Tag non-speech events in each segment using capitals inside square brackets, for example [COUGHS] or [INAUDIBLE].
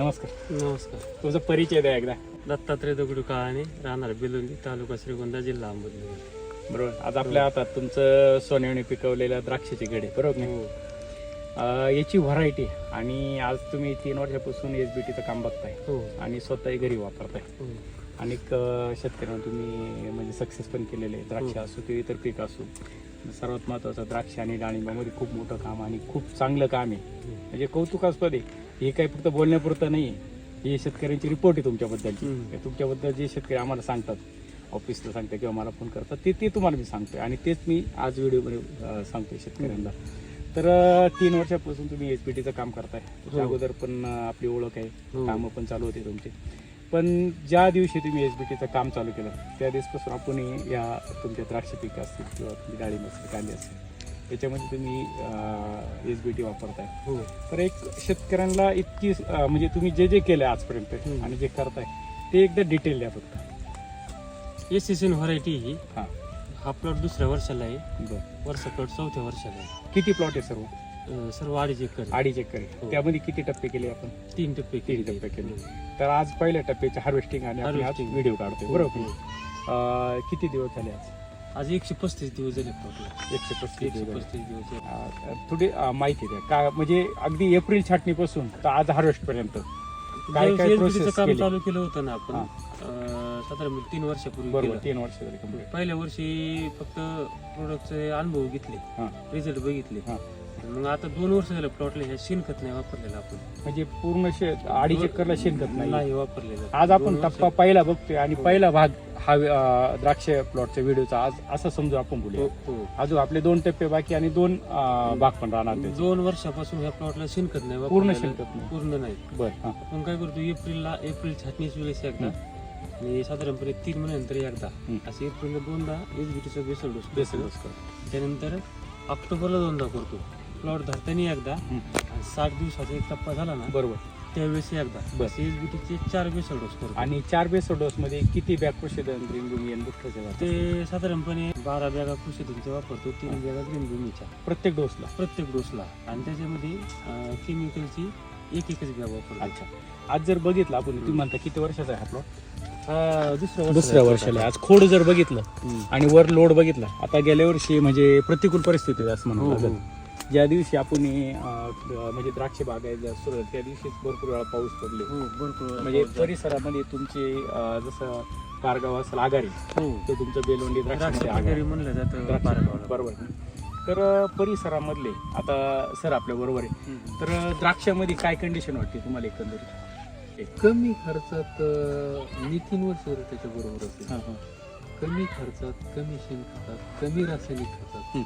नमस्कार. नमस्कार. तुझा परिचय द्या एकदा. दत्तात्रय दगडू काळाने राहणार बेलुंदी तालुका श्रीगोंदा जिल्हा अहमदनगर. बरोबर. आज आपल्या हातात तुमचं सोन्याने पिकवलेल्या द्राक्षाची घडे बरोबर नाही? हो. अं, याची व्हरायटी आणि आज तुम्ही तीन वर्षापासून एस बी टीचं काम बघताय हो. आणि स्वतःही घरी वापरताय. हो. अं, शेतकऱ्यांना तुम्ही म्हणजे सक्सेस पण केलेले आहे. द्राक्ष हो. असो किंवा इतर पीक असो सर्वात महत्त्वाचं द्राक्ष आणि डाळिंबामध्ये खूप मोठं काम आणि खूप चांगलं काम आहे. म्हणजे कौतुकास्पद आहे. हे काही फक्त बोलण्यापुरतं नाही आहे. ही शेतकऱ्यांची रिपोर्ट आहे तुमच्याबद्दलची. तुमच्याबद्दल जे शेतकरी आम्हाला सांगतात ऑफिसला सांगतात किंवा मला फोन करतात ते ते तुम्हाला मी सांगतोय. आणि तेच मी आज व्हिडिओमध्ये सांगतोय शेतकऱ्यांना. तर तीन वर्षापासून तुम्ही एस पी टीचं काम करताय. हो. अगोदर पण आपली ओळख आहे हो. कामं पण चालू होते तुमचे. पण ज्या दिवशी तुम्ही एस बी टीचं काम चालू केलं त्या दिवसपासून आपण या तुमच्या द्राक्ष पीक असतील किंवा डाळिंब असतील कांदे असतील त्याच्यामध्ये तुम्ही एस बी टी वापरताय. हो. तर एक शेतकऱ्यांना इतकी अं, म्हणजे तुम्ही जे जे केलं आजपर्यंत हम्म. आणि जे करताय ते एकदा डिटेल द्या फक्त. एस एस एन व्हरायटी ही हां. हा प्लॉट दुसऱ्या वर्षाला आहे. बरं. वर्षा प्लॉट चौथ्या वर्षाला आहे. किती प्लॉट आहे सर्व? अं, सर्व अडीच एकर आहे. अडीच एकर. हो. त्यामध्ये किती टप्पे केले आपण? तीन टप्पे तीन टप्पे केले. तर आज पहिल्या टप्प्याचे हार्वेस्टिंग आणि आपण आज Harvesting. व्हिडिओ काढतोय. हो, बरोबर? हो. अं, किती दिवस झाले आज? आज एकशे पस्तीस दिवस झाले प्लॉटला एकशे पस्तीस एकशे दिवस झाले. पस्तीस दिवस झाले. अं, थोडी अं, माहिती द्या का म्हणजे अगदी एप्रिल छाटणीपासून तर आज हार्वेस्ट पर्यंत काय ज्यावेळेस काय LPG चं process काम केली? चालू केलं होतं ना आपण. अं, साधारण तीन वर्षापूर्वी बरोबर केलं. तीन वर्ष झाली. पहिल्या वर्षी फक्त प्रोडक्टचे अनुभव घेतले हां. रिझल्ट बघितले हां. मग आता दोन वर्ष झालं प्लॉटला ह्या शेणखत नाही वापरलेलं आपण म्हणजे पूर्ण शेत अडीच एकरला शेणखत नाही नाही वापरलेलं आज आपण वर्ष- टप्पा पहिला बघतोय आणि हो. पहिला भाग हा अं, द्राक्ष प्लॉटच्या व्हिडिओचा आज असं समजू आपण हो, बोलूया हो. अजून आपले दोन टप्पे बाकी आणि दोन अं, भाग पण राहणार त्याचे. दोन वर्षापासून ह्या प्लॉटला शेणखत नाही पूर्ण वापरलेलं. शेणखत नाही. पूर्ण नाही बर हा आपण काय करतो एप्रिलला एप्रिल छाटणीच वेळेस एकदा आणि साधारणपणे तीन महिन्यानंतर एकदा हं. असे एप्रिलला दोनदा एस बी टीचा बेसल डोस बेसल करतो. त्यानंतर ऑक्टोबरला दोनदा करतो प्लॉट धरताना एकदा. हं. आणि साठ दिवसाचा एक टप्पा झाला ना बरोबर. त्यावेळेस एकदा. बर. असे एस बी टीचे चार बेसल डोस करतो. आणि चार बेस डोस मध्ये किती बॅग ग्रीन भूमी? ते साधारणपणे बारा बॅगा कृषी वापरतो तीन बॅगा ग्रीन भूमीच्या प्रत्येक डोसला प्रत्येक डोसला आणि त्याच्यामध्ये केमिकलची एक एकच बॅग वापरतो. अच्छा. आज जर बघितलं आपण तुम्ही म्हणता किती वर्षाचा आहे हा प्लॉट हा दुसऱ्या दुसऱ्या वर्षाला. आज खोड जर बघितलं हम्म. आणि वर लोड बघितला आता गेल्या वर्षी म्हणजे प्रतिकूल परिस्थिती असं हो, म्हणून हो. ज्या दिवशी आपण अं, म्हणजे द्राक्ष बागायला सुरुवात त्या दिवशीच भरपूर वेळा पाऊस पडले. हो भरपूर म्हणजे. परिसरामध्ये तुमचे अं, जसं कारगाव असेल आगारी हो. ते तुमचं बेलवंडी द्राक्ष आगारी म्हणलं जातं द्राक्ष. बरोबर. तर अं, परिसरामधले आता सर आपल्या बरोबर आहे. हम्म. तर अं, द्राक्षामध्ये काय कंडिशन वाटते तुम्हाला एकंदरीत? कमी खर्चात अं, मी तीन वर्ष झालं त्याच्या बरोबर असेल. हां, हां. कमी खर्चात कमी शेणखतात कमी रासायनिक खतात.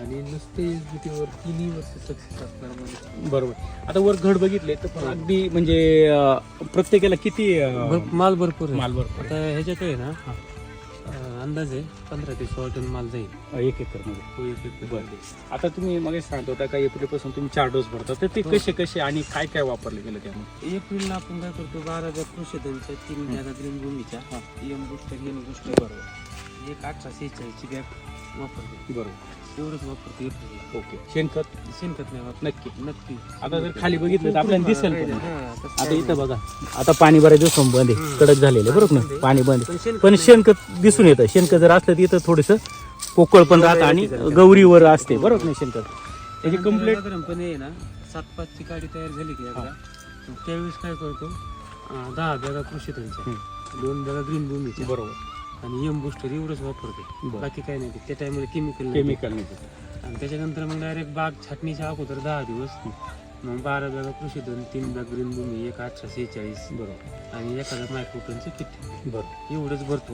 आणि नुसते एस वर तिन्ही वर्ष सक्सेस असणार म्हणजे बरोबर. आता वर घड बघितले तर पण अगदी म्हणजे अं, प्रत्येकाला किती अं, भर- माल भरपूर आहे. माल भरपूर आता ह्याच्यात आहे ना हा. अं, अंदाज आहे पंधरा ते सोळा टन माल जाईल. आहे? एक एकरमध्ये. तो एक एक बरं. आता तुम्ही मग सांगत होता का एप्रिलपासून तुम्ही चार डोस भरता. तर ते हो. कसे कसे आणि काय काय वापरले गेलं त्यामध्ये? एप्रिलला आपण काय करतो बारा बॅग कृषीधनच्या तीन बॅगा ग्रीन भूमीच्या एम बुस्टर एम बुस्टर बरोबर. एक अठरा सेहेचाळीसची बॅग वापरतो. बरोबर. एवढंच वापरतो ओके. शेणखत? शेणखत नाही वापरत. नक्की. नक्की. आता जर खाली बघितलं तर आपल्याला दिसेल पण. हा, तसं आता इथं बघा आता पाणी बऱ्याच दिवसून बंद आहे. कडक झालेलं आहे, बरोबर ना. पाणी बंद. पण आहे. शेणखत पण नाही. शेणखत दिसून येतं. शेणखत जर असलं तर इथं थोडस पोकळ पण राहतं आणि गौरीवर असते. बरोबर नाही शेणखत? त्याची कंप्लीट साधारणपणे आहे ना सात पाचची गाडी तयार झाली की मग त्यावेळेस काय करतो? अं, दहा बॅगा कृषी त्यांच्या दोन बॅगा ग्रीन भूमीच्या बरोबर. आणि एम बुस्टर एवढंच वापरते. बरं. बाकी काही नाही त्या टायमाला केमिकल केमिकल नाही आणि त्याच्यानंतर मग डायरेक्ट बाग छाटणीच्या अगोदर दहा दिवस मग बारा बॅगा कृषी दोन तीन बॅग ग्रीन भूमी एक आठशे सेहेचाळीस बरोबर. आणि एखादा मायक्रोटनचे किट बरोबर एवढंच भरतो.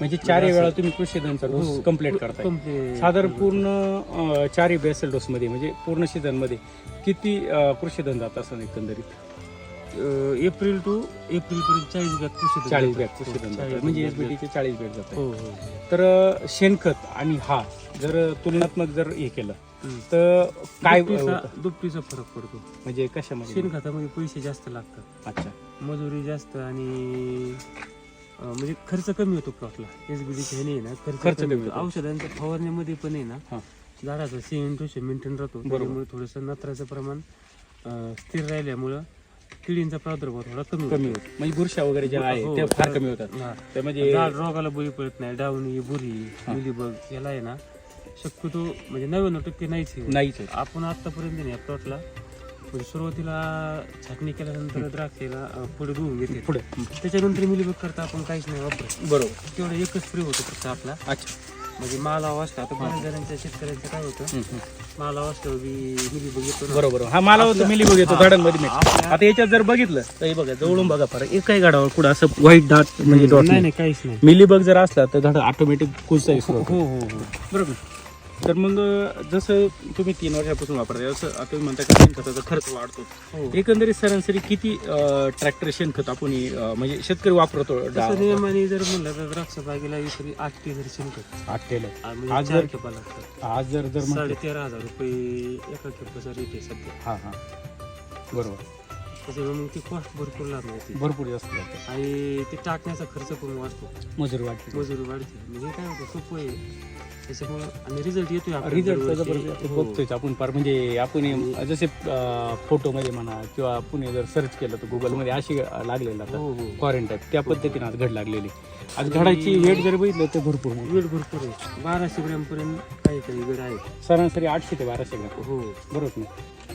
म्हणजे चारही वेळा तुम्ही कृषी धनचा डोस कंप्लीट करताय. Complete. साधारण पूर्ण अं, चारही बेसल डोस मध्ये म्हणजे पूर्ण सीझनमध्ये किती अं, कृषी धन जात असं एकंदरीत? अं, एप्रिल टू एप्रिल पर्यंत चाळीस बॅग कृषी चाळीस बॅग जातात. म्हणजे बॅग एसबीटीचे चाळीस बॅग जातात. हो हो. तर अं, शेणखत आणि हा जर तुलनात्मक जर हे केलं हम्म. तर काय दुपटीचा फरक पडतो. म्हणजे कशामध्ये? शेणखतामध्ये पैसे जास्त लागतात. अच्छा. मजुरी जास्त आणि अं, म्हणजे खर्च कमी होतो प्लॉटला एस बी डी हे ना खर्च खर्च कमी कमी होतो. होतो. औषधांच्या फवारण्यामध्ये पण आहे ना हा. झाडाचा सेवन टू मेंटेन राहतो. त्यामुळे थोडंसं नत्राचं प्रमाण अं, स्थिर राहिल्यामुळं किडींचा प्रादुर्भाव थोडा कमी कमी होतो. होत म्हणजे बुरशा वगैरे ज्या आहे त्या फार कमी होतात. हा. म्हणजे झाड रोगाला बळी पडत नाही. डावणी बुरी मिलीबग याला आहे ना शक्यतो म्हणजे नव्याण्णव टक्के नाहीच हे होत. नाहीच होत. आपण आतापर्यंत या प्लॉटला म्हणजे सुरुवातीला छाटणी केल्यानंतर द्राक्षेला अं, पुढे धुवून घेते. पुढे. त्याच्यानंतर मिलीबग करता आपण काहीच नाही वापरत. बरोबर. तेवढं एकच स्प्रे होतो फक्त आपला. अच्छा. म्हणजे माल वाजता आता बऱ्याच जणांच्या शेतकऱ्यांचं काय होतं? हम्म, हम्म. माल वाजता बी मिलीबग येतो ना. बरोबर हा मला होतं मिली बघ येतो झाडांमध्ये मी. आता याच्यात जर बघितलं तर हे बघा जवळून बघा फरक एकही गाडावर कुठं असं व्हाईट डाट म्हणजे डॉट नाही नाही. काहीच नाही. मिली बग जर असला तर झाड ऑटोमॅटिक कुजता सुरू हो हो हो बरोबर. तर मग जसं तुम्ही तीन वर्षापासून वापरताय असं आता म्हणता की शेणखताचा खर्च वाढतो. हो. एकंदरीत सरासरी किती ट्रॅक्टर शेणखत आपण म्हणजे शेतकरी वापरतो? तसं नियमाने जर म्हणलं तर द्राक्ष बागेला एकरी आठ ते जर शेणखत आठलेलं आ, आज जर- खेपा लागतात. आज जर जर साडे तेरा हजार रुपये एका खेपाचा रेट आहे सध्या. हां हां. बरोबर. त्याच्यामुळे मग ती कॉस्ट भरपूर लागणार ती. भरपूर जास्त लागतं. आणि ते टाकण्याचा खर्च पण वाचतो. मजुरी वाटते मजुरी वाढते म्हणजे काय होतं सोपं आहे. त्याच्यामुळं आणि रिझल्ट येतोय आपल्याला रिझल्ट दरवर्षी. जबरदस्त हो. बघतोय आपण फार. म्हणजे आपण हे जसे फोटोमध्ये म्हणा किंवा आपण हे जर सर्च केलं तर गुगलमध्ये अशी लागलेलं आता. हो हो. फॉरेन टाईप त्या पद्धतीने आज घड लागलेली. आज घडाची वेट जर बघितलं तर भरपूर. वेळ भरपूर आहे. बाराशे ग्रॅम पर्यंत काही काही वेळ आहे. सरासरी आठशे ते बाराशे ग्रॅम. हो. बरोबर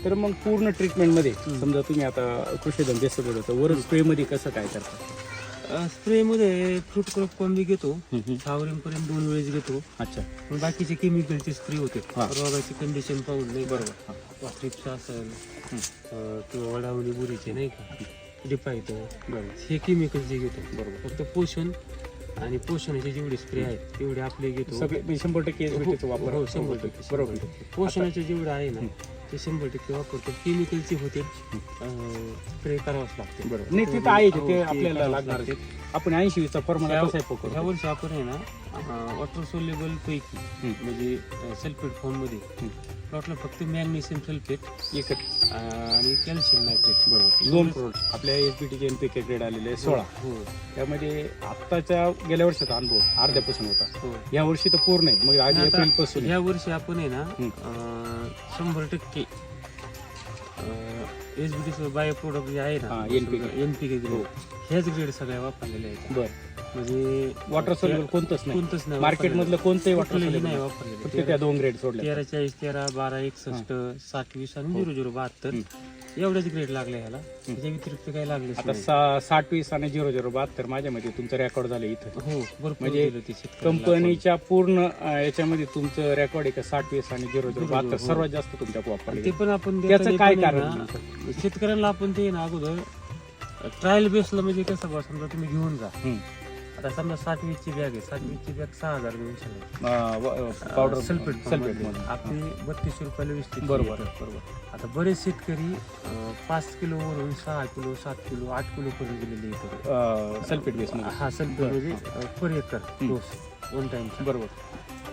तर मग पूर्ण ट्रीटमेंटमध्ये समजा तुम्ही आता कृषी धंदे सगळं होतं वर स्प्रेमध्ये कसं काय करता? स्प्रे मध्ये फ्रूट क्रॉप कॉम्बी घेतो फ्लावरिंग पर्यंत दोन वेळेस घेतो. अच्छा. मग बाकीचे केमिकलचे स्प्रे होते. हा. रोगाची कंडिशन पाहून नाही बरोबर. ट्रिप्स असेल अं, किंवा वडावली बुरीचे नाही का? डिपायतो बरोबर. हे केमिकलचे घेतो. बरोबर. फक्त पोषण आणि पोषणाचे जेवढे स्प्रे आहेत तेवढे आपले घेतो. सगळे म्हणजे शंभर टक्के SBT चा वापर हो शंभर टक्के बरोबर. पोषणाचे जेवढे आहे ना ते शंभर टक्के वापरतो. केमिकलचे होते. स्प्रे करावंच लागते. बरोबर. नाही ते तर आहे ते आपल्याला लागणार. आपण ऐंशी वीसचा फॉर्म्युला ह्या- कसा आहे पकडतो? ह्या वर्षी आपण आहे ना वॉटर सोलेबल पैकी. म्हणजे सल्फेट फॉर्ममध्ये. हम्म. प्लॉटला फक्त मॅग्नेशियम सल्फेट एकच आणि कॅल्शियम नायट्रेट बरोबर. दोन प्रोडक्ट. आपल्या एसबीटीचे एनपीके ग्रेड आलेले आहे सोळा. हो त्यामध्ये आत्ताच्या गेल्या वर्षाचा अनुभव अर्ध्यापासून होता. हो. या वर्षी तर पूर्ण आहे. मग आज आणि आता एप्रिलपासून आहे. ह्या वर्षी आपण आहे ना शंभर टक्के S B T bio product जे आहे हा, ना NPK. एन पी के हो. ग्रेड ह्याच ग्रेड सगळ्या वापरलेल्या आहेत. बरं. म्हणजे वॉटर सोल्युबल कोणतंच नाही. कोणतंच नाही मार्केट मधलं कोणतंही वॉटर नाही सोल्युबल फक्त वापरलेलं त्या दोन ग्रेड सोडले तेरा चाळीस तेरा बारा एकसष्ट साठ वीस आणि झिरो झिरो बहात्तर. एवढेच ग्रेड लागले ह्याला. त्याच्या व्यतिरिक्त काही लागले आता सा- साठ वीस आणि झिरो झिरो बहात्तर माझ्या तुमचं रेकॉर्ड झालं इथं. हो भरपूर म्हणजे दिलं ते शेतकऱ्याला. कंपनीच्या पूर्ण अं, याच्यामध्ये तुमचं रेकॉर्ड आहे का? साठ वीस आणि झिरो झिरो बहात्तर हो. सर्वात जास्त तुमच्या ते वापरले पण आपण त्याचं देताना काय पण कारण ना, शेतकऱ्यांना आपण ते ना अगोदर ट्रायल बेसला म्हणजे कसं बा समजा तुम्ही घेऊन जा. आता समजा साठ वीसची बॅग आहे. साठ वीसची बॅग सहा हजार पावडर सल्फेट सल्फेट आपली बत्तीसशे रुपयाला वीस बरोबर. बरोबर. आता बरेच शेतकरी अं, पाच किलो वरून सहा किलो सात किलो आठ किलो पर्यंत गेलेले येतात सल्फेट बेस हा सल्फेट म्हणजे per acre dose one time बरोबर.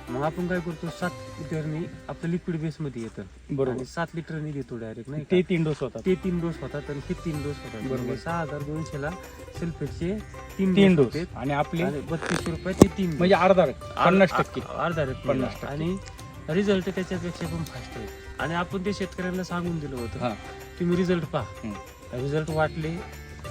मग आपण काय करतो सात लिटरनी आपलं लिक्विड बेस मध्ये येतं. बरोबर. आणि सात लिटरनी देतो डायरेक्ट नाही ते का? तीन डोस होतात. ते तीन डोस होतात आणि हे तीन डोस होतात. बरोबर. म्हणजे सहा हजार दोनशे ला सल्फेटचे तीन तीन डोस डोस होते. आणि आपले आणि बत्तीसशे रुपये ते तीन म्हणजे अर्धा पन्नास टक्के. अर्धा रक्कम पन्नास टक्के. आणि रिझल्ट त्याच्यापेक्षा पण फास्ट आहे. आणि आपण ते शेतकऱ्यांना सांगून दिलं होतं. हा. तुम्ही रिझल्ट पहा. रिझल्ट वाटले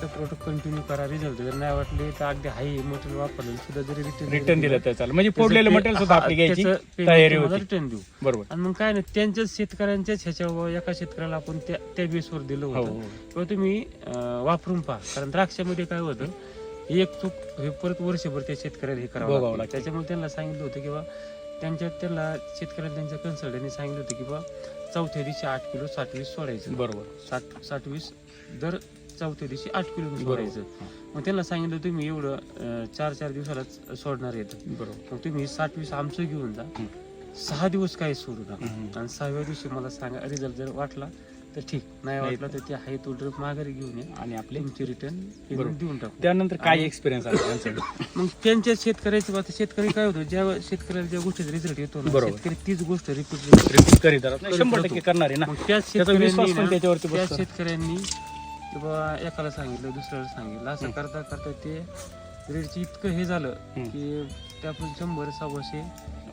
तर प्रोडक्ट कंटिन्यू करा रिझल्ट जर नाही वाटले तर अगदी हाय मटेरियल वापरलं सुद्धा जरी रिटर्न रिटर्न दिलं तर चालेल. म्हणजे फोडलेलं मटेरियल सुद्धा आपली घ्यायची तयारी होती. रिटर्न देऊ. बरोबर. आणि मग काय नाही त्यांच्याच शेतकऱ्यांच्याच ह्याच्यावर एका शेतकऱ्याला आपण त्या त्या बेसवर दिलं हो होतं. हो. किंवा तुम्ही अं, वापरून पहा. कारण द्राक्षामध्ये काय होतं एक चूक हे परत वर्षभर त्या शेतकऱ्याला हे करावं. लागतं. त्याच्यामुळे त्यांना सांगितलं होतं किंवा त्यांच्या त्यांना शेतकऱ्यांना त्यांच्या कन्सल्टंटनी सांगितलं होतं की बा चौथ्या दिवशी आठ किलो साठ वीस सोडायचं. बरोबर. साठ साठ वीस दर चौथ्या दिवशी आठ किलो सोडायचं. मग त्यांना सांगितलं तुम्ही एवढं चार चार दिवसालाच सोडणार येतं बरोबर. मग तुम्ही साठ वीस आमचं घेऊन जा. सहा दिवस काही सोडू नका. आणि सहाव्या दिवशी मला सांगा रिझल्ट जर वाटला तर ठीक. नाही वाटला तर ते आहे तो ड्रिप माघारी घेऊन या. आणि आपले तुमची रिटर्न. देऊन टाकू. त्यानंतर काय एक्सपिरियन्स त्यांचा? [COUGHS] मग त्यांच्या शेतकऱ्याचे आता शेतकरी काय होतं ज्या शेतकऱ्याला ज्या गोष्टीचा रिझल्ट येतो. शेतकरी तीच गोष्ट रिपीट रिपीट करीत शंभर टक्के करणार आहे ना. त्याचा विश्वास शेतकऱ्यांनी शेतकऱ्यांनी किंवा एकाला सांगितलं दुसऱ्याला सांगितलं असं करता करता ते ग्रेडची इतकं हे झालं हं. की त्यापासून शंभर सव्वाशे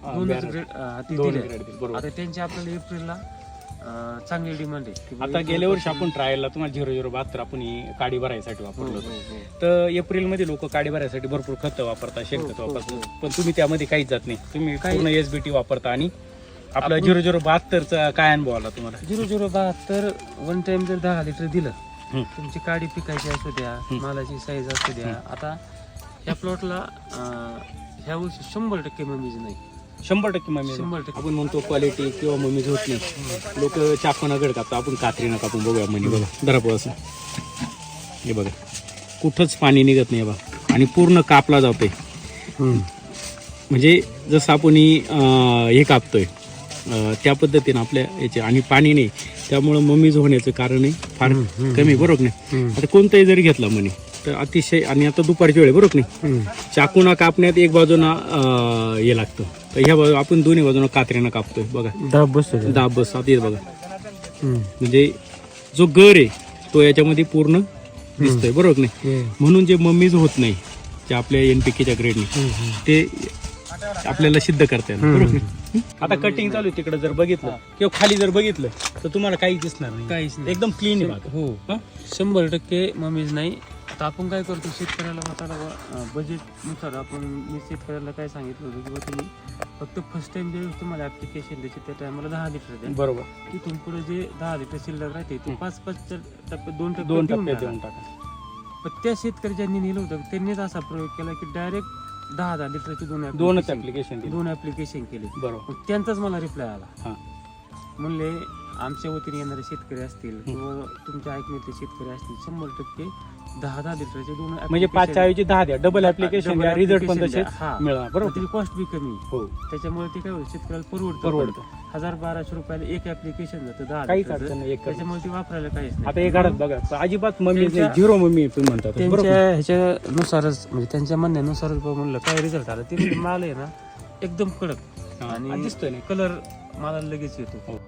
हा, दोनच. ग्रेड दिले आता त्यांचे आपल्याला एप्रिलला चांगली डिमांड आहे की आता गेल्या वर्षी आपण ट्रायलला तुम्हाला झिरो झिरो बहात्तर आपण ही काडी भरायसाठी हो, वापरलं हो, होतं हो. तर एप्रिलमध्ये लोक काडी भरायसाठी भरपूर खतं वापरतात शेणखत हो, हो, वापरतात पण तुम्ही त्यामध्ये काहीच जात नाही तुम्ही काही- पूर्ण एस बी टी वापरता आणि आपला झिरो झिरो बहात्तरचा काय अनुभव आला तुम्हाला झिरो झिरो बहात्तर वन टाइम जर दहा लिटर दिलं हं. तुमची काडी पिकायची असू द्या. मालाची साईज असू द्या. आता ह्या प्लॉटला ह्या वर्षी शंभर टक्के ममीज नाही. शंभर टक्के मम्मी शंभर टक्के. आपण म्हणतो क्वालिटी किंवा मम्मीज होत. नाही लोक चाकून गड कापतात. आपण कात्रीनं कापून बघूया म्हणे बघा धरा असं. हे बघा. कुठंच पाणी निघत नाही बघा आणि पूर्ण कापला जातोय. म्हणजे जसं आपण ही, अं, हे कापतोय अं, त्या पद्धतीनं आपल्या याचे आणि पाणी नाही. त्यामुळं मम्मीज होण्याचं कारण आहे. फार कमी बरोबर नाही? आता कोणताही जरी घेतला म्हणे तर अतिशय आणि आता दुपारची वेळ बरोबर नाही? चाकूना कापण्यात एक बाजूना हे लागतं. तर ह्या बाजू आपण दोन्ही बाजूनं कात्रीनं कापतोय बघा. दाब बसतो दाब बस आता बघा. म्हणजे जो गर आहे तो याच्यामध्ये पूर्ण दिसतोय बरोबर नाही? म्हणून जे मम्मीज होत नाही जे आपल्या एनपीकेच्या ग्रेडने ते आपल्याला सिद्ध करता येईल बरोबर? आता कटिंग चालू आहे तिकडे जर बघितलं किंवा खाली जर बघितलं तर तुम्हाला काहीच दिसणार नाही. काहीच नाही. एकदम क्लीन आहे बाग. हो. हं? शंभर टक्के ममीज नाही. आता आपण काय करतो शेतकऱ्याला आता बजेटनुसार आपण मी शेतकऱ्याला काय सांगितलं होतं की तुम्ही फक्त फर्स्ट टाइम जे तुम्हाला ऍप्लिकेशन द्यायची त्या टायमाला दहा लिटर द्या. बरोबर. तिथून पुढे जे दहा लिटर शिल्लक राहते ते पाच पाच दोन टप्प्यात दोन देऊन टप्प्यात टाका. देऊन टाका. पण त्या शेतकरी ज्यांनी नेलं होतं त्यांनीच असा प्रयोग केला की डायरेक्ट दहा दहा लिटरचे दोन दोनच application- ऍप्लिकेशन दिले दोन ऍप्लिकेशन केले. बरोबर. मग त्यांचाच मला रिप्लाय आला. हा. म्हणले आमच्या वतीने येणारे शेतकरी असतील किंवा तुमच्या ऐकण्यातले शेतकरी असतील शंभर टक्के दहा दहा लिटरचे दोन म्हणजे पाचच्या ऐवजी दहा द्या. डबल ऍप्लिकेशन द्या. रिझल्ट पण तसे बरोबर. त्याची कॉस्ट बी कमी. हो. त्याच्यामुळे ते काय होईल शेतकऱ्याला परवडतं. परवडतं. हजार बाराशे रुपयाला एक ऍप्लिकेशन जातं दहा काहीच लिटरचं. अडचण नाही एक करणं. त्याच्यामुळे ते वापरायला काहीच नाही. आता हे घरात बघा अजिबात मम्मी नाही झिरो मम्मी तुम्ही म्हणतात त्यांच्या ह्याच्यानुसारच म्हणजे त्यांच्या म्हणण्यानुसारच म्हणलं काय रिझल्ट आला. ते [COUGHS] माल आहे ना एकदम कडक. आणि दिसतोय कलर मला लगेच येतो. हो.